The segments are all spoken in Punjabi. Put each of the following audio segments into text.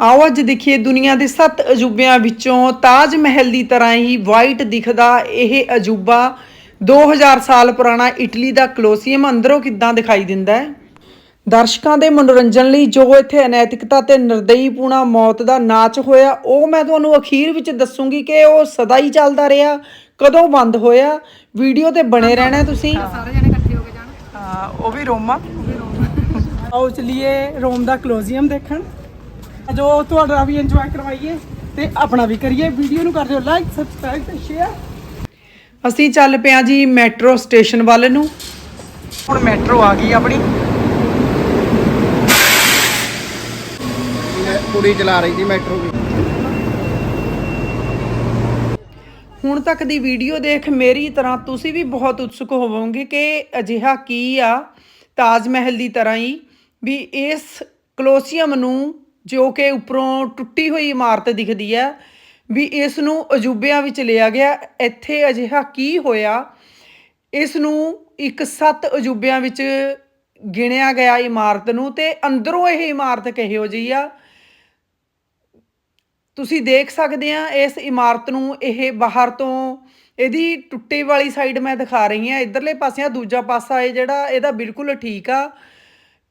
ਆਓ ਅੱਜ ਦੇਖੀਏ ਦੁਨੀਆ ਦੇ 7 ਅਜੂਬਿਆਂ ਵਿੱਚੋਂ ਤਾਜ ਮਹਿਲ ਦੀ ਤਰ੍ਹਾਂ ਹੀ ਵਾਈਟ ਦਿਖਦਾ ਇਹ ਅਜੂਬਾ। 2000 ਸਾਲ ਪੁਰਾਣਾ ਇਟਲੀ ਦਾ ਕਲੋਸੀਅਮ ਅੰਦਰੋਂ ਕਿੱਦਾਂ ਦਿਖਾਈ ਦਿੰਦਾ ਹੈ? ਦਰਸ਼ਕਾਂ ਦੇ ਮਨੋਰੰਜਨ ਲਈ ਜੋ ਇੱਥੇ ਅਨੈਤਿਕਤਾ ਤੇ ਨਿਰਦਈਪੂਣਾ ਮੌਤ ਦਾ ਨਾਚ ਹੋਇਆ ਉਹ ਮੈਂ ਤੁਹਾਨੂੰ ਅਖੀਰ ਵਿੱਚ ਦੱਸੂਗੀ ਕਿ ਉਹ ਸਦਾ ਹੀ ਚੱਲਦਾ ਰਿਹਾ ਕਦੋਂ ਬੰਦ ਹੋਇਆ? ਵੀਡੀਓ ਤੇ ਬਣੇ ਰਹਿਣਾ ਤੁਸੀਂ। ਸਾਰੇ ਜਣੇ ਇਕੱਠੇ ਹੋ ਕੇ ਜਾਣ। ਹਾਂ ਉਹ ਵੀ ਰੋਮਾ। ਆਓ ਚਲੀਏ ਰੋਮ ਦਾ ਕਲੋਜ਼ੀਅਮ ਦੇਖਣ। ਜੋ ਤੁਹਾਡਾ ਵੀ ਇੰਜੋਏ ਕਰਵਾਈਏ ਤੇ ਆਪਣਾ ਵੀ ਕਰੀਏ। ਵੀਡੀਓ ਨੂੰ ਕਰ ਦਿਓ ਲਾਈਕ ਸਬਸਕ੍ਰਾਈਬ ਤੇ ਸ਼ੇਅਰ ਅਸੀਂ ਚੱਲ ਪਿਆ ਜੀ ਮੈਟਰੋ ਸਟੇਸ਼ਨ ਵੱਲ ਨੂੰ। ਹੁਣ ਮੈਟਰੋ ਆ ਗਈ ਆਪਣੀ। ਕੁੜੀ ਚਲਾ ਰਹੀ ਸੀ ਮੈਟਰੋ ਦੀ ਹੁਣ ਤੱਕ ਦੀ ਵੀਡੀਓ ਦੇਖ ਮੇਰੀ ਤਰ੍ਹਾਂ ਤੁਸੀਂ ਵੀ ਬਹੁਤ ਉਤਸੁਕ ਹੋਵੋਗੇ ਕਿ ਅਜਿਹਾ ਕੀ ਆ। ਤਾਜ ਮਹਿਲ ਦੀ ਤਰ੍ਹਾਂ ਹੀ ਵੀ ਇਸ ਕਲੋਸੀਅਮ ਨੂੰ ਜੋ ਕਿ ਉੱਪਰੋਂ ਟੁੱਟੀ ਹੋਈ ਇਮਾਰਤ ਦਿਖਦੀ ਹੈ, ਵੀ ਇਸ ਨੂੰ ਅਜੂਬਿਆਂ ਵਿੱਚ ਲਿਆ ਗਿਆ। ਇੱਥੇ ਅਜਿਹਾ ਕੀ ਹੋਇਆ? ਇਸ ਨੂੰ ਇੱਕ ਸੱਤ ਅਜੂਬਿਆਂ ਵਿੱਚ ਗਿਣਿਆ ਗਿਆ ਇਮਾਰਤ ਨੂੰ ਤੇ ਅੰਦਰੋਂ ਇਹ ਇਮਾਰਤ ਕਿਹੋ ਜਿਹੀ ਆ? ਤੁਸੀਂ ਦੇਖ ਸਕਦੇ ਆ, ਇਸ ਇਮਾਰਤ ਨੂੰ ਇਹ ਬਾਹਰ ਤੋਂ ਇਹਦੀ ਟੁੱਟੇ ਵਾਲੀ ਸਾਈਡ ਮੈਂ ਦਿਖਾ ਰਹੀ ਆ ਇਧਰਲੇ ਪਾਸੇ ਆ ਦੂਜਾ ਪਾਸਾ ਇਹ ਜਿਹੜਾ, ਇਹਦਾ ਬਿਲਕੁਲ ਠੀਕ ਆ।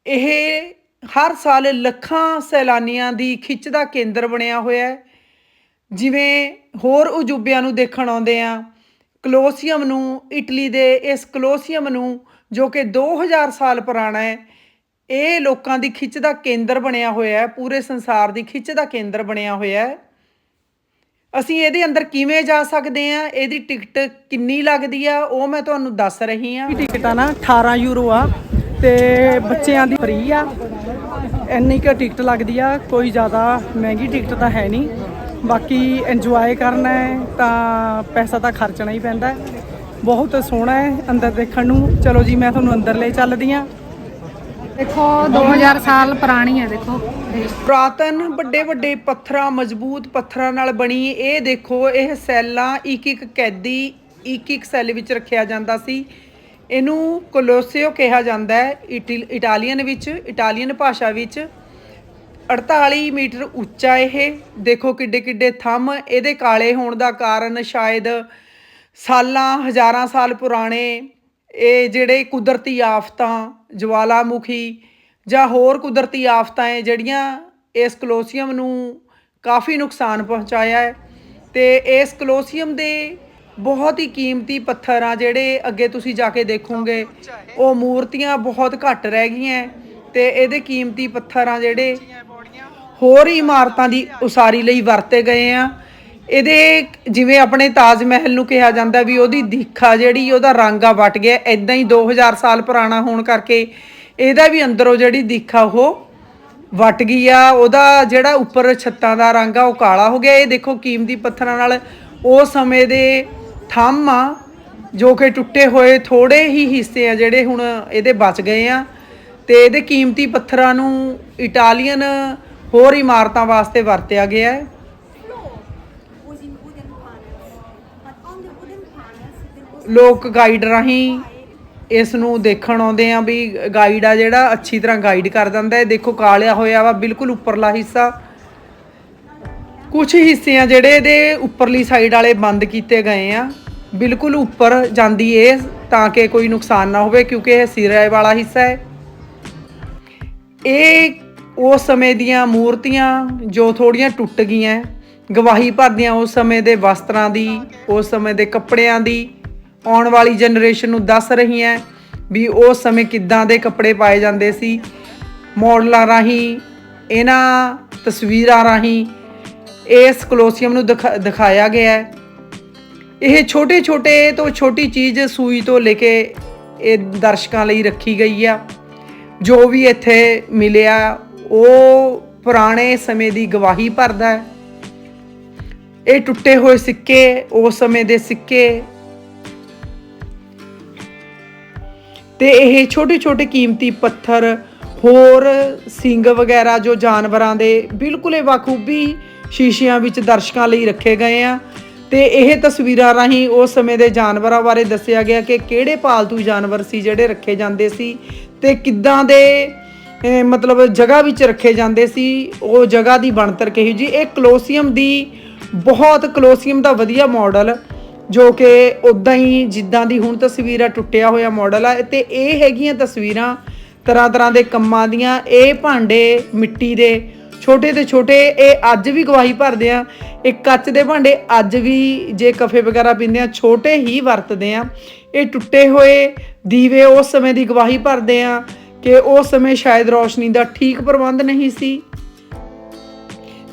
ਇਹ ਹਰ ਸਾਲ ਲੱਖਾਂ ਸੈਲਾਨੀਆਂ ਦੀ ਖਿੱਚ ਦਾ ਕੇਂਦਰ ਬਣਿਆ ਹੋਇਆ ਹੈ। ਜਿਵੇਂ ਹੋਰ ਅਜੂਬਿਆਂ ਨੂੰ ਦੇਖਣ ਆਉਂਦੇ ਆ ਕਲੋਸੀਅਮ ਨੂੰ, ਇਟਲੀ ਦੇ ਇਸ ਕਲੋਸੀਅਮ ਨੂੰ ਜੋ ਕਿ 2000 ਸਾਲ ਪੁਰਾਣਾ ਹੈ, ਇਹ ਲੋਕਾਂ ਦੀ ਖਿੱਚ ਦਾ ਕੇਂਦਰ ਬਣਿਆ ਹੋਇਆ ਹੈ, ਪੂਰੇ ਸੰਸਾਰ ਦੀ ਖਿੱਚ ਦਾ ਕੇਂਦਰ ਬਣਿਆ ਹੋਇਆ ਹੈ। ਅਸੀਂ ਇਹਦੇ ਅੰਦਰ ਕਿਵੇਂ ਜਾ ਸਕਦੇ ਆ ਇਹਦੀ ਟਿਕਟ ਕਿੰਨੀ ਲੱਗਦੀ ਆ? ਉਹ ਮੈਂ ਤੁਹਾਨੂੰ ਦੱਸ ਰਹੀ ਆ ਟਿਕਟਾਂ ਨਾ 18 ਯੂਰੋ ਆ ਤੇ ਬੱਚਿਆਂ ਦੀ ਫ੍ਰੀ ਆ। ਇੰਨੀ ਕੁ ਟਿਕਟ ਲੱਗਦੀ ਆ, ਕੋਈ ਜ਼ਿਆਦਾ ਮਹਿੰਗੀ ਟਿਕਟ ਤਾਂ ਹੈ ਨਹੀਂ। ਬਾਕੀ ਇੰਜੋਏ ਕਰਨਾ ਹੈ, ਤਾਂ ਪੈਸਾ ਤਾਂ ਖਰਚਣਾ ਹੀ ਪੈਂਦਾ ਬਹੁਤ ਸੋਹਣਾ ਹੈ ਅੰਦਰ ਦੇਖਣ ਨੂੰ। ਚਲੋ ਜੀ, ਮੈਂ ਤੁਹਾਨੂੰ ਅੰਦਰ ਲੈ ਚੱਲਦੀ ਆ ਦੇਖੋ 2000 ਸਾਲ ਪੁਰਾਣੀ ਹੈ, ਦੇਖੋ। ਇਹ ਪੁਰਾਤਨ ਵੱਡੇ ਵੱਡੇ ਪੱਥਰਾਂ, ਮਜ਼ਬੂਤ ਪੱਥਰਾਂ ਨਾਲ ਬਣੀ। ਇਹ ਦੇਖੋ, ਇਹ ਸੈੱਲਾਂ ਇੱਕ ਇੱਕ ਕੈਦੀ ਇੱਕ ਇੱਕ ਸੈੱਲ ਵਿੱਚ ਰੱਖਿਆ ਜਾਂਦਾ ਸੀ। ਇਹਨੂੰ ਕੋਲੋਸਿਓ ਕਿਹਾ ਜਾਂਦਾ ਹੈ ਇਟਾਲੀਅਨ ਵਿੱਚ, ਇਟਾਲੀਅਨ ਭਾਸ਼ਾ ਵਿੱਚ। 48 ਮੀਟਰ ਉੱਚਾ ਇਹ। ਦੇਖੋ ਕਿੱਡੇ ਕਿੱਡੇ ਥੰਮ, ਇਹਦੇ ਕਾਲੇ ਹੋਣ ਦਾ ਕਾਰਨ ਸ਼ਾਇਦ ਸਾਲਾਂ, ਹਜ਼ਾਰਾਂ ਸਾਲ ਪੁਰਾਣੇ, ਇਹ ਜਿਹੜੇ ਕੁਦਰਤੀ ਆਫਤਾਂ, ਜਵਾਲਾਮੁਖੀ ਜਾਂ ਹੋਰ ਕੁਦਰਤੀ ਆਫਤਾਂ ਹੈ, ਜਿਹੜੀਆਂ ਇਸ ਕਲੋਸੀਅਮ ਨੂੰ ਕਾਫੀ ਨੁਕਸਾਨ ਪਹੁੰਚਾਇਆ ਹੈ। ਤੇ ਇਸ ਕਲੋਸੀਅਮ ਦੇ ਬਹੁਤ ਹੀ ਕੀਮਤੀ ਪੱਥਰ ਆ ਜਿਹੜੇ ਅੱਗੇ ਤੁਸੀਂ ਜਾ ਕੇ ਦੇਖੋਗੇ, ਉਹ ਮੂਰਤੀਆਂ ਬਹੁਤ ਘੱਟ ਰਹਿ ਗਈਆਂ ਤੇ ਇਹਦੇ ਕੀਮਤੀ ਪੱਥਰ ਆ ਜਿਹੜੇ ਹੋਰ ਹੀ ਇਮਾਰਤਾਂ ਦੀ ਉਸਾਰੀ ਲਈ ਵਰਤੇ ਗਏ ਆ। ਇਹਦੇ ਜਿਵੇਂ ਆਪਣੇ ਤਾਜ ਮਹਿਲ ਨੂੰ ਕਿਹਾ ਜਾਂਦਾ ਵੀ ਉਹਦੀ ਦਿਖਾ ਜਿਹੜੀ, ਉਹਦਾ ਰੰਗ ਆ ਵਟ ਗਿਆ। ਇਦਾਂ ਹੀ 2000 ਸਾਲ ਪੁਰਾਣਾ ਹੋਣ ਕਰਕੇ ਇਹਦਾ ਵੀ ਅੰਦਰੋਂ ਜਿਹੜੀ ਦਿਖਾ ਉਹ ਵਟ ਗਈ ਆ। ਉਹਦਾ ਜਿਹੜਾ ਉੱਪਰ ਛੱਤਾਂ ਦਾ ਰੰਗ ਆ ਉਹ ਕਾਲਾ ਹੋ ਗਿਆ। ਇਹ ਦੇਖੋ ਕੀਮਤੀ ਪੱਥਰਾਂ ਨਾਲ ਉਹ ਸਮੇਂ ਦੇ ਥੰਮ ਆ, ਜੋ ਕਿ ਟੁੱਟੇ ਹੋਏ ਥੋੜੇ ਹੀ ਹਿੱਸੇ ਆ ਜਿਹੜੇ ਹੁਣ ਇਹਦੇ ਬਚ ਗਏ ਆ। ਤੇ ਇਹਦੇ ਕੀਮਤੀ ਪੱਥਰਾਂ ਨੂੰ ਇਟਾਲੀਅਨ ਹੋਰ ਇਮਾਰਤਾਂ ਵਾਸਤੇ ਵਰਤਿਆ ਗਿਆ ਹੈ। ਲੋਕ ਗਾਈਡ ਰਾਹੀਂ ਇਸ ਨੂੰ ਦੇਖਣ ਆਉਂਦੇ ਆ ਵੀ ਗਾਈਡ ਆ ਜਿਹੜਾ ਅੱਛੀ ਤਰ੍ਹਾਂ ਗਾਈਡ ਕਰ ਦਿੰਦਾ ਹੈ। ਦੇਖੋ ਕਾਲਿਆ ਹੋਇਆ ਵਾ, ਬਿਲਕੁਲ ਉੱਪਰਲਾ ਹਿੱਸਾ। ਕੁਝ ਹਿੱਸੇ ਆ ਜਿਹੜੇ ਇਹਦੇ ਉੱਪਰਲੀ ਸਾਈਡ ਵਾਲੇ ਬੰਦ ਕੀਤੇ ਗਏ ਆ। ਬਿਲਕੁਲ ਉੱਪਰ ਜਾਂਦੀ ਇਹ ਤਾਂ ਕਿ ਕੋਈ ਨੁਕਸਾਨ ਨਾ ਹੋਵੇ, ਕਿਉਂਕਿ ਇਹ ਸਿਰੇ ਵਾਲਾ ਹਿੱਸਾ ਹੈ। ਇਹ ਉਸ ਸਮੇਂ ਦੀਆਂ ਮੂਰਤੀਆਂ ਜੋ ਥੋੜੀਆਂ ਟੁੱਟ ਗਈਆਂ, ਗਵਾਹੀ ਭਰਦੀਆਂ ਉਸ ਸਮੇਂ ਦੇ ਵਸਤਰਾਂ ਦੀ, ਉਸ ਸਮੇਂ ਦੇ ਕੱਪੜਿਆਂ ਦੀ, ਆਉਣ ਵਾਲੀ ਜਨਰੇਸ਼ਨ ਨੂੰ ਦੱਸ ਰਹੀਆਂ ਵੀ ਉਸ ਸਮੇਂ ਕਿੱਦਾਂ ਦੇ ਕੱਪੜੇ ਪਾਏ ਜਾਂਦੇ ਸੀ। ਮਾਡਲਾਂ ਰਾਹੀਂ, ਇਹਨਾਂ ਤਸਵੀਰਾਂ ਰਾਹੀਂ ਇਸ ਕਲੋਸੀਅਮ ਨੂੰ ਦਿਖਾ- ਦਿਖਾਇਆ ਗਿਆ ਹੈ। ਇਹ ਛੋਟੇ ਛੋਟੇ ਤੋਂ ਛੋਟੀ ਚੀਜ਼ ਸੂਈ ਤੋਂ ਲੈ ਕੇ ਇਹ ਦਰਸ਼ਕਾਂ ਲਈ ਰੱਖੀ ਗਈ ਆ। ਜੋ ਵੀ ਇੱਥੇ ਮਿਲਿਆ, ਉਹ ਪੁਰਾਣੇ ਸਮੇਂ ਦੀ ਗਵਾਹੀ ਭਰਦਾ ਹੈ। ਇਹ ਟੁੱਟੇ ਹੋਏ ਸਿੱਕੇ, ਉਸ ਸਮੇਂ ਦੇ ਸਿੱਕੇ। ਤੇ ਇਹ ਛੋਟੇ ਛੋਟੇ ਕੀਮਤੀ ਪੱਥਰ, ਹੋਰ ਸਿੰਗ ਵਗੈਰਾ ਜੋ ਜਾਨਵਰਾਂ ਦੇ ਬਿਲਕੁਲ ਹੀ ਬਖੂਬੀ ਸ਼ੀਸ਼ਿਆਂ ਵਿੱਚ ਦਰਸ਼ਕਾਂ ਲਈ ਰੱਖੇ ਗਏ ਆ। ਤੇ ਇਹ ਤਸਵੀਰਾਂ ਰਾਹੀਂ ਉਸ ਸਮੇਂ ਦੇ ਜਾਨਵਰਾਂ ਬਾਰੇ ਦੱਸਿਆ ਗਿਆ ਕਿ ਕਿਹੜੇ ਪਾਲਤੂ ਜਾਨਵਰ ਸੀ ਜਿਹੜੇ ਰੱਖੇ ਜਾਂਦੇ ਸੀ ਤੇ ਕਿੱਦਾਂ ਦੇ ਮਤਲਬ ਜਗ੍ਹਾ ਵਿੱਚ ਰੱਖੇ ਜਾਂਦੇ ਸੀ, ਉਹ ਜਗ੍ਹਾ ਦੀ ਬਣਤਰ ਕਹੀ ਜੀ ਇਹ ਕਲੋਸੀਅਮ ਦੀ ਬਹੁਤ ਕਲੋਸੀਅਮ ਦਾ ਵਧੀਆ ਮਾਡਲ ਜੋ ਕਿ ਉਦਾਂ ਹੀ ਜਿੱਦਾਂ ਦੀ ਹੁਣ ਤਸਵੀਰ ਆ ਟੁੱਟਿਆ ਹੋਇਆ ਮਾਡਲ ਆ। ਤੇ ਇਹ ਹੈਗੀਆਂ ਤਸਵੀਰਾਂ ਤਰ੍ਹਾਂ ਤਰ੍ਹਾਂ ਦੇ ਕੰਮਾਂ ਦੀਆਂ। ਇਹ ਭਾਂਡੇ ਮਿੱਟੀ ਦੇ ਛੋਟੇ ਤੇ ਛੋਟੇ, ਇਹ ਅੱਜ ਵੀ ਗਵਾਹੀ ਭਰਦੇ ਆ। ਇਹ ਕੱਚ ਦੇ ਭਾਂਡੇ ਅੱਜ ਵੀ ਜੇ ਕਫੇ ਵਗੈਰਾ ਪੀਂਦੇ ਆ, ਛੋਟੇ ਹੀ ਵਰਤਦੇ ਆ। ਇਹ ਟੁੱਟੇ ਹੋਏ ਦੀਵੇ ਉਸ ਸਮੇਂ ਦੀ ਗਵਾਹੀ ਭਰਦੇ ਆ ਕਿ ਉਸ ਸਮੇਂ ਸ਼ਾਇਦ ਰੋਸ਼ਨੀ ਦਾ ਠੀਕ ਪ੍ਰਬੰਧ ਨਹੀਂ ਸੀ।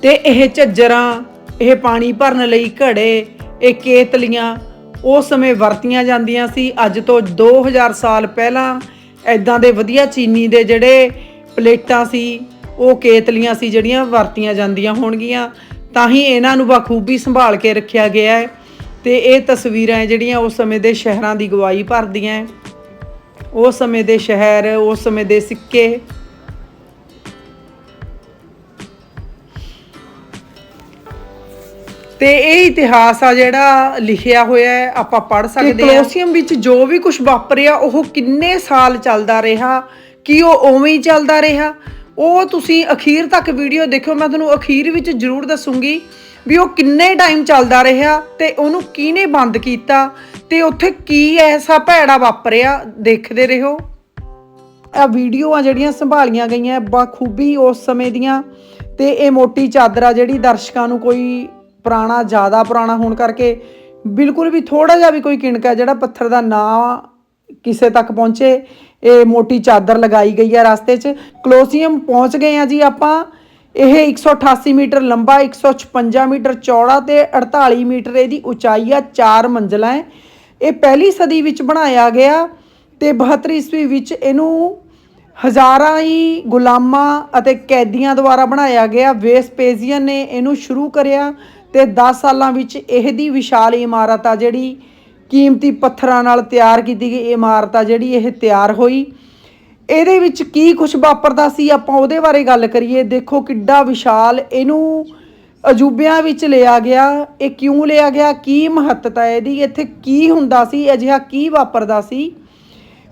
ਤੇ ਇਹ ਝੱਜਰਾਂ, ਇਹ ਪਾਣੀ ਭਰਨ ਲਈ ਘੜੇ, ਇਹ ਕੇਤਲੀਆਂ, ਉਸ ਸਮੇਂ ਵਰਤੀਆਂ ਜਾਂਦੀਆਂ ਸੀ। ਅੱਜ ਤੋਂ 2000 ਸਾਲ ਪਹਿਲਾਂ ਐਦਾਂ ਦੇ ਵਧੀਆ ਚੀਨੀ ਦੇ ਜਿਹੜੇ ਪਲੇਟਾਂ ਸੀ ਉਹ ਕੇਤਲੀਆਂ ਸੀ ਜਿਹੜੀਆਂ ਵਰਤੀਆਂ ਜਾਂਦੀਆਂ ਹੋਣਗੀਆਂ ਤਾਂ ਹੀ ਇਹਨਾਂ ਨੂੰ ਬਖੂਬੀ ਸੰਭਾਲ ਕੇ ਰੱਖਿਆ ਗਿਆ ਹੈ ਤੇ ਇਹ ਤਸਵੀਰਾਂ ਜਿਹੜੀਆਂ ਉਸ ਸਮੇਂ ਦੇ ਸ਼ਹਿਰਾਂ ਦੀ ਗਵਾਹੀ ਭਰਦੀਆਂ ਉਸ ਸਮੇਂ ਦੇ ਸ਼ਹਿਰ ਉਸ ਸਮੇਂ ਦੇ ਸਿੱਕੇ। ਤੇ ਇਹ ਇਤਿਹਾਸ ਆ ਜਿਹੜਾ ਲਿਖਿਆ ਹੋਇਆ ਹੈ ਆਪਾਂ ਪੜ੍ਹ ਸਕਦੇ ਹਾਂ। ਕਲੋਸੀਅਮ ਵਿੱਚ ਜੋ ਵੀ ਕੁਝ ਵਾਪਰਿਆ ਉਹ ਕਿੰਨੇ ਸਾਲ ਚੱਲਦਾ ਰਿਹਾ ਕੀ ਉਹ ਉਵੇਂ ਹੀ ਚੱਲਦਾ ਰਿਹਾ? ਉਹ ਤੁਸੀਂ ਅਖੀਰ ਤੱਕ ਵੀਡੀਓ ਦੇਖਿਓ, ਮੈਂ ਤੁਹਾਨੂੰ ਅਖੀਰ ਵਿੱਚ ਜ਼ਰੂਰ ਦੱਸੂੰਗੀ ਵੀ ਉਹ ਕਿੰਨੇ ਟਾਈਮ ਚੱਲਦਾ ਰਿਹਾ ਤੇ ਉਹਨੂੰ ਕਿਹਨੇ ਬੰਦ ਕੀਤਾ ਤੇ ਉੱਥੇ ਕੀ ਐਸਾ ਭੈੜਾ ਵਾਪਰਿਆ, ਦੇਖਦੇ ਰਹੋ। ਆ ਵੀਡੀਓਆਂ ਜਿਹੜੀਆਂ ਸੰਭਾਲੀਆਂ ਗਈਆਂ ਬਖੂਬੀ ਉਸ ਸਮੇਂ ਦੀਆਂ ਤੇ ਇਹ ਮੋਟੀ ਚਾਦਰ ਆ ਜਿਹੜੀ ਦਰਸ਼ਕਾਂ ਨੂੰ ਕੋਈ ਪੁਰਾਣਾ, ਜ਼ਿਆਦਾ ਪੁਰਾਣਾ ਹੋਣ ਕਰਕੇ ਬਿਲਕੁਲ ਵੀ ਥੋੜਾ ਜਿਹਾ ਵੀ ਕੋਈ ਕਿਣਕਾ ਜਿਹੜਾ ਪੱਥਰ ਦਾ ਨਾਂ ਕਿਸੇ ਤੱਕ ਪਹੁੰਚੇ, ਇਹ ਮੋਟੀ ਚਾਦਰ ਲਗਾਈ ਗਈ ਆ ਰਸਤੇ 'ਚ। ਕਲੋਸੀਅਮ ਪਹੁੰਚ ਗਏ ਆ ਜੀ ਆਪਾਂ। ਇਹ 188 ਮੀਟਰ ਲੰਬਾ 156 ਮੀਟਰ ਚੌੜਾ ਤੇ 48 ਮੀਟਰ ਇਹਦੀ ਉਚਾਈ ਆ, ਚਾਰ ਮੰਜ਼ਲਾਂ ਹੈ ਇਹ ਪਹਿਲੀ ਸਦੀ ਵਿੱਚ ਬਣਾਇਆ ਗਿਆ ਤੇ 72 ਈਸਵੀ ਵਿੱਚ ਇਹਨੂੰ ਹਜ਼ਾਰਾਂ ਹੀ ਗੁਲਾਮਾਂ ਅਤੇ ਕੈਦੀਆਂ ਦੁਆਰਾ ਬਣਾਇਆ ਗਿਆ। ਵੇਸਪੇਜ਼ੀਅਨ ਨੇ ਇਹਨੂੰ ਸ਼ੁਰੂ ਕਰਿਆ ਤੇ 10 ਸਾਲਾਂ ਵਿੱਚ ਇਹਦੀ ਵਿਸ਼ਾਲ ਇਮਾਰਤ ਆ ਜਿਹੜੀ ਕੀਮਤੀ ਪੱਥਰਾਂ ਨਾਲ ਤਿਆਰ ਕੀਤੀ ਗਈ ਇਮਾਰਤ ਆ ਜਿਹੜੀ ਇਹ ਤਿਆਰ ਹੋਈ। ਇਹਦੇ ਵਿੱਚ ਕੀ ਕੁਝ ਵਾਪਰਦਾ ਸੀ? ਆਪਾਂ ਉਹਦੇ ਬਾਰੇ ਗੱਲ ਕਰੀਏ। ਦੇਖੋ ਕਿੱਡਾ ਵਿਸ਼ਾਲ ਇਹਨੂੰ ਅਜੂਬਿਆਂ ਵਿੱਚ ਲਿਆ ਗਿਆ। ਇਹ ਕਿਉਂ ਲਿਆ ਗਿਆ? ਕੀ ਮਹੱਤਤਾ ਇਹਦੀ? ਇੱਥੇ ਕੀ ਹੁੰਦਾ ਸੀ? ਅਜਿਹਾ ਕੀ ਵਾਪਰਦਾ ਸੀ?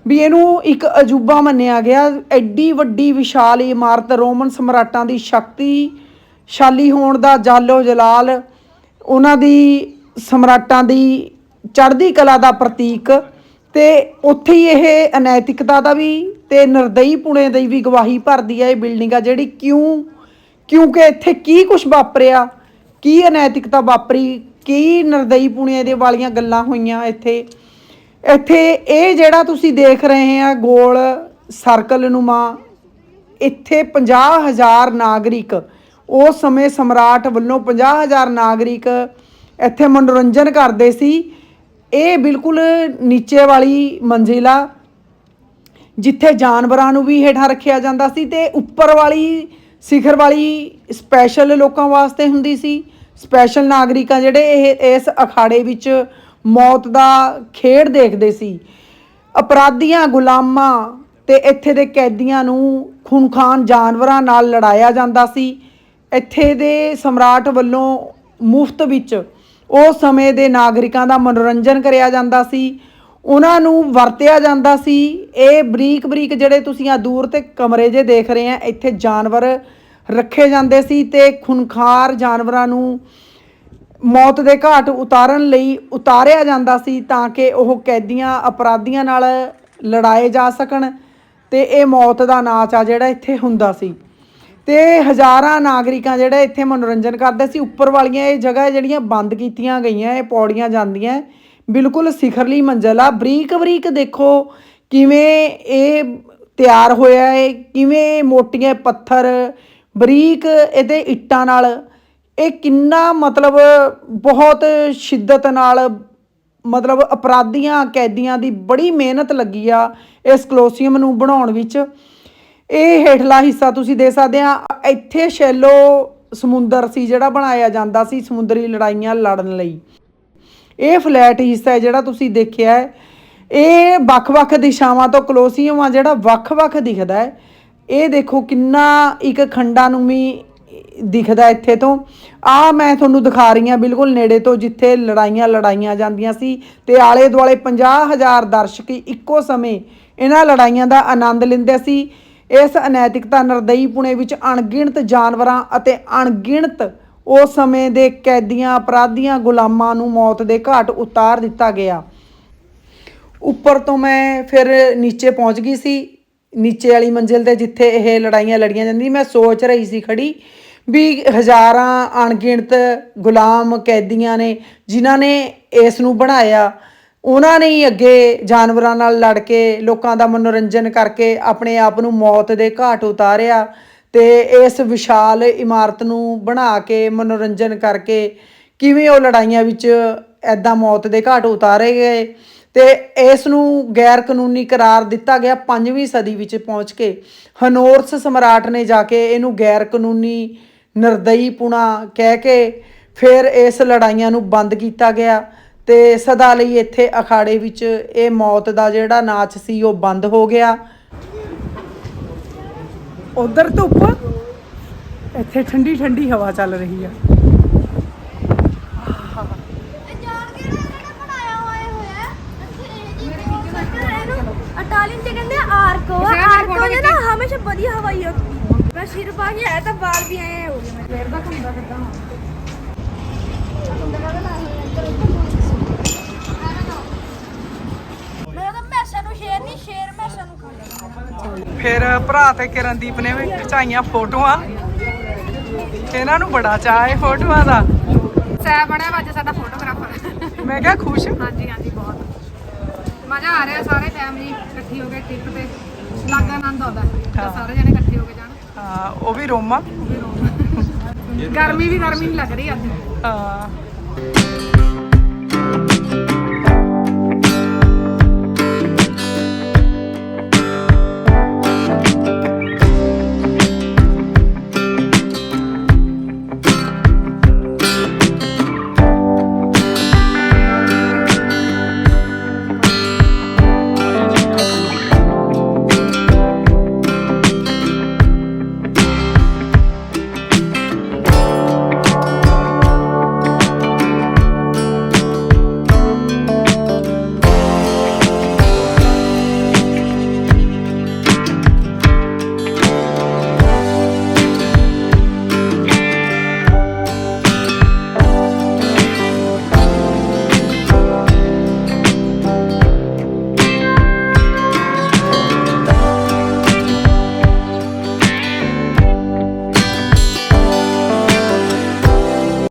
ਵੀ ਇਹਨੂੰ ਇੱਕ ਅਜੂਬਾ ਮੰਨਿਆ ਗਿਆ। ਐਡੀ ਵੱਡੀ ਵਿਸ਼ਾਲ ਇਮਾਰਤ ਰੋਮਨ ਸਮਰਾਟਾਂ ਦੀ ਸ਼ਕਤੀ ਸ਼ਾਲੀ ਹੋਣ ਦਾ ਜਾਲੋ ਜਲਾਲ, ਉਹਨਾਂ ਦੀ ਸਮਰਾਟਾਂ ਦੀ ਚੜ੍ਹਦੀ ਕਲਾ ਦਾ ਪ੍ਰਤੀਕ ਤੇ ਉੱਥੇ ਹੀ ਇਹ ਅਨੈਤਿਕਤਾ ਦਾ ਵੀ ਤੇ ਨਿਰਦਈ ਪੁਣੇ ਦੀ ਵੀ ਗਵਾਹੀ ਭਰਦੀ ਹੈ ਇਹ ਬਿਲਡਿੰਗ ਆ ਜਿਹੜੀ ਕਿਉਂ, ਕਿਉਂਕਿ ਇੱਥੇ ਕੀ ਕੁਝ ਵਾਪਰਿਆ, ਕੀ ਅਨੈਤਿਕਤਾ ਵਾਪਰੀ, ਕੀ ਨਿਰਦਈ ਪੁਣੇ ਦੇ ਵਾਲੀਆਂ ਗੱਲਾਂ ਹੋਈਆਂ ਇੱਥੇ। ਇੱਥੇ ਇਹ ਜਿਹੜਾ ਤੁਸੀਂ ਦੇਖ ਰਹੇ ਆ ਗੋਲ ਸਰਕਲ ਨੂਮਾ ਇੱਥੇ 50000 ਨਾਗਰਿਕ ਉਸ ਸਮੇਂ ਸਮਰਾਟ ਵੱਲੋਂ 50000 ਨਾਗਰਿਕ ਇੱਥੇ ਮਨੋਰੰਜਨ ਕਰਦੇ ਸੀ। ਇਹ ਬਿਲਕੁਲ ਨੀਚੇ ਵਾਲੀ ਮੰਜ਼ਿਲਾ ਜਿੱਥੇ ਜਾਨਵਰਾਂ ਨੂੰ ਵੀ ਹੇਠਾਂ ਰੱਖਿਆ ਜਾਂਦਾ ਸੀ ਤੇ ਉੱਪਰ ਵਾਲੀ, ਸਿਖਰ ਵਾਲੀ ਸਪੈਸ਼ਲ ਲੋਕਾਂ ਵਾਸਤੇ ਹੁੰਦੀ ਸੀ। ਸਪੈਸ਼ਲ ਨਾਗਰਿਕਾਂ ਜਿਹੜੇ ਇਹ, ਇਸ ਅਖਾੜੇ ਵਿੱਚ ਮੌਤ ਦਾ ਖੇਡ ਦੇਖਦੇ ਸੀ। ਅਪਰਾਧੀਆਂ, ਗੁਲਾਮਾਂ ਤੇ ਇੱਥੇ ਦੇ ਕੈਦੀਆਂ ਨੂੰ ਖੂਨਖਾਨ ਜਾਨਵਰਾਂ ਨਾਲ ਲੜਾਇਆ ਜਾਂਦਾ ਸੀ। ਇੱਥੇ ਦੇ ਸਮਰਾਟ ਵੱਲੋਂ ਮੁਫਤ ਵਿੱਚ ਉਹ ਸਮੇਂ ਦੇ ਨਾਗਰਿਕਾਂ ਦਾ ਮਨੋਰੰਜਨ ਕਰਿਆ ਜਾਂਦਾ ਸੀ। ਉਹਨਾਂ ਨੂੰ ਵਰਤਿਆ ਜਾਂਦਾ ਸੀ। ਇਹ ਬਰੀਕ ਬਰੀਕ ਜਿਹੜੇ ਤੁਸੀਂ ਆ ਦੂਰ ਤੇ ਕਮਰੇ ਜੇ ਦੇਖ ਰਹੇ ਆ, ਇੱਥੇ ਜਾਨਵਰ ਰੱਖੇ ਜਾਂਦੇ ਸੀ ਤੇ ਖੁਨਖਾਰ ਜਾਨਵਰਾਂ ਨੂੰ ਮੌਤ ਦੇ ਘਾਟ ਉਤਾਰਨ ਲਈ ਉਤਾਰਿਆ ਜਾਂਦਾ ਸੀ ਤਾਂ ਕਿ ਉਹ ਕੈਦੀਆਂ ਅਪਰਾਧੀਆਂ ਨਾਲ ਲੜਾਏ ਜਾ ਸਕਣ ਤੇ ਇਹ ਮੌਤ ਦਾ ਨਾਚ ਆ ਜਿਹੜਾ ਇੱਥੇ ਹੁੰਦਾ ਸੀ। ਤੇ ਹਜ਼ਾਰਾਂ ਨਾਗਰਿਕਾਂ ਜਿਹੜੇ ਇੱਥੇ ਮਨੋਰੰਜਨ ਕਰਦੇ ਸੀ, ਉੱਪਰ ਵਾਲੀਆਂ ਇਹ ਜਗ੍ਹਾ ਜਿਹੜੀਆਂ ਬੰਦ ਕੀਤੀਆਂ ਗਈਆਂ, ਇਹ ਪੌੜੀਆਂ ਜਾਂਦੀਆਂ, ਬਿਲਕੁਲ ਸਿਖਰਲੀ ਮੰਜ਼ਲ ਆ। ਬਰੀਕ ਬਰੀਕ ਦੇਖੋ ਕਿਵੇਂ ਇਹ ਤਿਆਰ ਹੋਇਆ ਹੈ, ਕਿਵੇਂ ਮੋਟੀਆਂ ਪੱਥਰ, ਬਰੀਕ ਇਹਦੇ ਇੱਟਾਂ ਨਾਲ। ਇਹ ਕਿੰਨਾ ਮਤਲਬ ਬਹੁਤ ਸ਼ਿੱਦਤ ਨਾਲ, ਮਤਲਬ ਅਪਰਾਧੀਆਂ, ਕੈਦੀਆਂ ਦੀ ਬੜੀ ਮਿਹਨਤ ਲੱਗੀ ਆ ਇਸ ਕਲੋਸੀਅਮ ਨੂੰ ਬਣਾਉਣ ਵਿੱਚ। ਇਹ ਹੇਠਲਾ ਹਿੱਸਾ ਤੁਸੀਂ ਦੇ ਸਕਦੇ ਆ। ਇੱਥੇ ਸ਼ੈਲੋ ਸਮੁੰਦਰ ਸੀ ਜਿਹੜਾ ਬਣਾਇਆ ਜਾਂਦਾ ਸੀ ਸਮੁੰਦਰੀ ਲੜਾਈਆਂ ਲੜਨ ਲਈ। ਇਹ ਫਲੈਟ ਹਿੱਸਾ ਹੈ ਜਿਹੜਾ ਤੁਸੀਂ ਦੇਖਿਆ ਹੈ। ਇਹ ਵੱਖ-ਵੱਖ ਦਿਸ਼ਾਵਾਂ ਤੋਂ ਕਲੋਸੀਅਮ ਆ ਜਿਹੜਾ ਵੱਖ-ਵੱਖ ਦਿਖਦਾ ਹੈ। ਇਹ ਦੇਖੋ ਕਿੰਨਾ ਇੱਕ ਖੰਡਾ ਨੂੰ ਵੀ ਦਿਖਦਾ ਇੱਥੇ ਤੋਂ। ਆ ਮੈਂ ਤੁਹਾਨੂੰ ਦਿਖਾ ਰਹੀ ਹਾਂ ਬਿਲਕੁਲ ਨੇੜੇ ਤੋਂ ਜਿੱਥੇ ਲੜਾਈਆਂ ਲੜਾਈਆਂ ਜਾਂਦੀਆਂ ਸੀ ਤੇ ਆਲੇ ਦੁਆਲੇ 50000 ਦਰਸ਼ਕ ਇੱਕੋ ਸਮੇਂ ਇਹਨਾਂ ਲੜਾਈਆਂ ਦਾ ਆਨੰਦ ਲੈਂਦੇ ਸੀ। ਇਸ ਅਨੈਤਿਕਤਾ ਨਰਦਈਪੁਣੇ ਵਿੱਚ ਅਣਗਿਣਤ ਜਾਨਵਰਾਂ ਅਤੇ ਅਣਗਿਣਤ ਉਸ ਸਮੇਂ ਦੇ ਕੈਦੀਆਂ ਅਪਰਾਧੀਆਂ ਗੁਲਾਮਾਂ ਨੂੰ ਮੌਤ ਦੇ ਘਾਟ ਉਤਾਰ ਦਿੱਤਾ ਗਿਆ। ਉੱਪਰ ਤੋਂ ਮੈਂ ਫਿਰ ਨੀਚੇ ਪਹੁੰਚ ਗਈ ਸੀ। ਨੀਚੇ ਵਾਲੀ ਮੰਜ਼ਿਲ ਤੇ ਜਿੱਥੇ ਇਹ ਲੜਾਈਆਂ ਲੜੀਆਂ ਜਾਂਦੀ ਮੈਂ ਸੋਚ ਰਹੀ ਸੀ ਖੜੀ ਵੀ ਹਜ਼ਾਰਾਂ ਅਣਗਿਣਤ ਗੁਲਾਮ ਕੈਦੀਆਂ ਨੇ ਜਿਨ੍ਹਾਂ ਨੇ ਇਸ ਨੂੰ ਬਣਾਇਆ ਉਹਨਾਂ ਨੇ ਹੀ ਅੱਗੇ ਜਾਨਵਰਾਂ ਨਾਲ ਲੜ ਕੇ, ਲੋਕਾਂ ਦਾ ਮਨੋਰੰਜਨ ਕਰਕੇ ਆਪਣੇ ਆਪ ਨੂੰ ਮੌਤ ਦੇ ਘਾਟ ਉਤਾਰਿਆ ਤੇ ਇਸ ਵਿਸ਼ਾਲ ਇਮਾਰਤ ਨੂੰ ਬਣਾ ਕੇ, ਮਨੋਰੰਜਨ ਕਰਕੇ ਕਿਵੇਂ ਉਹ ਲੜਾਈਆਂ ਵਿੱਚ ਐਦਾਂ ਮੌਤ ਦੇ ਘਾਟ ਉਤਾਰੇ ਗਏ ਤੇ ਇਸ ਨੂੰ ਗੈਰ ਕਾਨੂੰਨੀ ਕਰਾਰ ਦਿੱਤਾ ਗਿਆ 5ਵੀਂ ਸਦੀ ਵਿੱਚ ਪਹੁੰਚ ਕੇ। ਹਨੋਰਸ ਸਮਰਾਟ ਨੇ ਜਾ ਕੇ ਇਹਨੂੰ ਗੈਰ ਕਾਨੂੰਨੀ ਨਿਰਦਈ ਪੁਣਾ ਕਹਿ ਕੇ ਫਿਰ ਇਸ ਲੜਾਈਆਂ ਨੂੰ ਬੰਦ ਕੀਤਾ ਗਿਆ। ਤੇ ਸਦਾ ਲਈ ਇੱਥੇ ਅਖਾੜੇ ਵਿੱਚ ਇਹ ਮੌਤ ਦਾ ਜਿਹੜਾ ਨਾਚ ਸੀ ਉਹ ਬੰਦ ਹੋ ਗਿਆ। ਉਧਰ ਧੁੱਪ ਇੱਥੇ ਠੰਡੀ ਠੰਡੀ ਹਵਾ ਚੱਲ ਰਹੀ ਆ। ਹੈ ਹਮੇਸ਼ਾ ਵਧੀਆ ਹਵਾਈ ਹੁੰਦੀ ਮੈਂ ਸਿਰ ਪਾ ਕੇ ਆਇਆ ਤਾਂ ਵਾਲ ਵੀ ਆਏ ਹੋ ਗਏ ਮੇਰੇ ਫੇਰ ਦਾ ਹੁੰਦਾ ਕਿੱਦਾਂ ਮੈਂ ਤਾਂ ਮੈਸਾਂ ਨੂੰ ਸ਼ੇਰ ਨਹੀਂ ਸ਼ੇਰ ਮੈਸਾਂ ਨੂੰ ਖਾਂਦਾ ਫਿਰ ਭਰਾ ਤੇ ਕਿਰਨਦੀਪ ਨੇ ਵੀ ਖਿਚਾਈਆਂ ਫੋਟੋਆਂ। ਇਹਨਾਂ ਨੂੰ ਬੜਾ ਚਾਅ ਹੈ ਫੋਟੋਆਂ ਦਾ। ਸੈ ਬਣਿਆ ਵਾ ਅੱਜ ਸਾਡਾ ਫੋਟੋਗ੍ਰਾਫਰ। ਮੈਂ ਕਿਹਾ ਖੁਸ਼? ਹਾਂਜੀ ਹਾਂਜੀ ਬਹੁਤ। ਮਜ਼ਾ ਆ ਰਿਹਾ ਸਾਰੇ ਫੈਮਿਲੀ ਇਕੱਠੀ ਹੋ ਕੇ ਟ੍ਰਿਪ ਤੇ। ਲੱਗਾ ਆਨੰਦ ਆਉਂਦਾ ਤਾਂ ਸਾਰੇ ਜਣੇ ਇਕੱਠੇ ਹੋ ਕੇ ਜਾਣ। ਹਾਂ ਉਹ ਵੀ ਰੋਮਾ। ਗਰਮੀ ਵੀ ਗਰਮੀ ਨਹੀਂ ਲੱਗ ਰਹੀ ਅੱਜ। ਹਾਂ।